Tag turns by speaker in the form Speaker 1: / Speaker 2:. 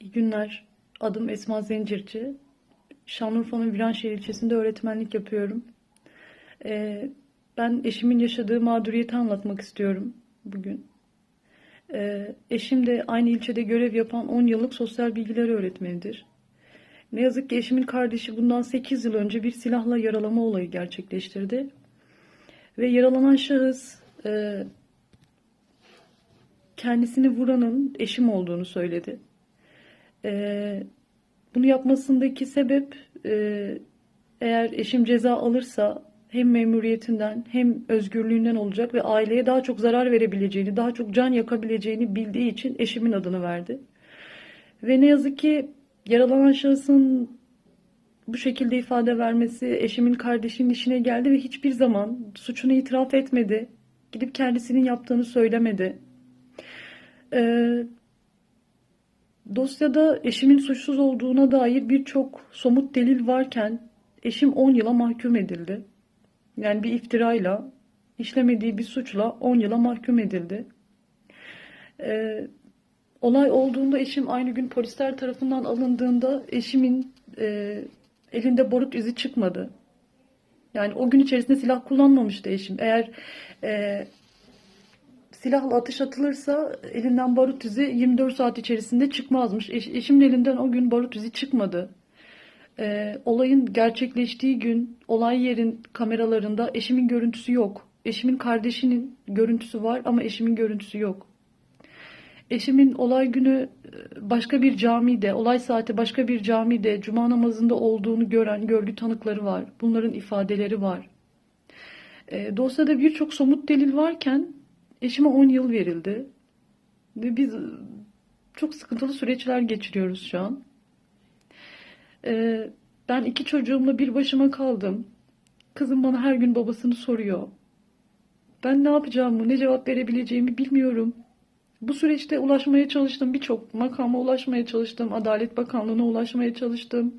Speaker 1: İyi günler. Adım Esma Zencirci. Şanlıurfa'nın Viranşehir ilçesinde öğretmenlik yapıyorum. Ee, ben eşimin yaşadığı mağduriyeti anlatmak istiyorum bugün. Ee, eşim de aynı ilçede görev yapan 10 yıllık sosyal bilgiler öğretmenidir. Ne yazık ki eşimin kardeşi bundan 8 yıl önce bir silahla yaralama olayı gerçekleştirdi. Ve yaralanan şahıs e, kendisini vuranın eşim olduğunu söyledi. Ee, bunu yapmasındaki sebep e, eğer eşim ceza alırsa hem memuriyetinden hem özgürlüğünden olacak ve aileye daha çok zarar verebileceğini, daha çok can yakabileceğini bildiği için eşimin adını verdi. Ve ne yazık ki yaralanan şahısın bu şekilde ifade vermesi eşimin kardeşinin işine geldi ve hiçbir zaman suçunu itiraf etmedi. Gidip kendisinin yaptığını söylemedi. Ee, Dosyada eşimin suçsuz olduğuna dair birçok somut delil varken eşim 10 yıla mahkum edildi. Yani bir iftirayla, işlemediği bir suçla 10 yıla mahkum edildi. Ee, olay olduğunda eşim aynı gün polisler tarafından alındığında eşimin e, elinde barut izi çıkmadı. Yani o gün içerisinde silah kullanmamıştı eşim. Eğer e, silahla atış atılırsa elinden barut izi 24 saat içerisinde çıkmazmış. Eş, eşimin elinden o gün barut izi çıkmadı. Ee, olayın gerçekleştiği gün olay yerin kameralarında eşimin görüntüsü yok. Eşimin kardeşinin görüntüsü var ama eşimin görüntüsü yok. Eşimin olay günü e, başka bir camide, olay saati başka bir camide cuma namazında olduğunu gören görgü tanıkları var. Bunların ifadeleri var. E, dosyada birçok somut delil varken Eşime 10 yıl verildi. Ve biz çok sıkıntılı süreçler geçiriyoruz şu an. Ee, ben iki çocuğumla bir başıma kaldım. Kızım bana her gün babasını soruyor. Ben ne yapacağımı, ne cevap verebileceğimi bilmiyorum. Bu süreçte ulaşmaya çalıştım. Birçok makama ulaşmaya çalıştım. Adalet Bakanlığı'na ulaşmaya çalıştım.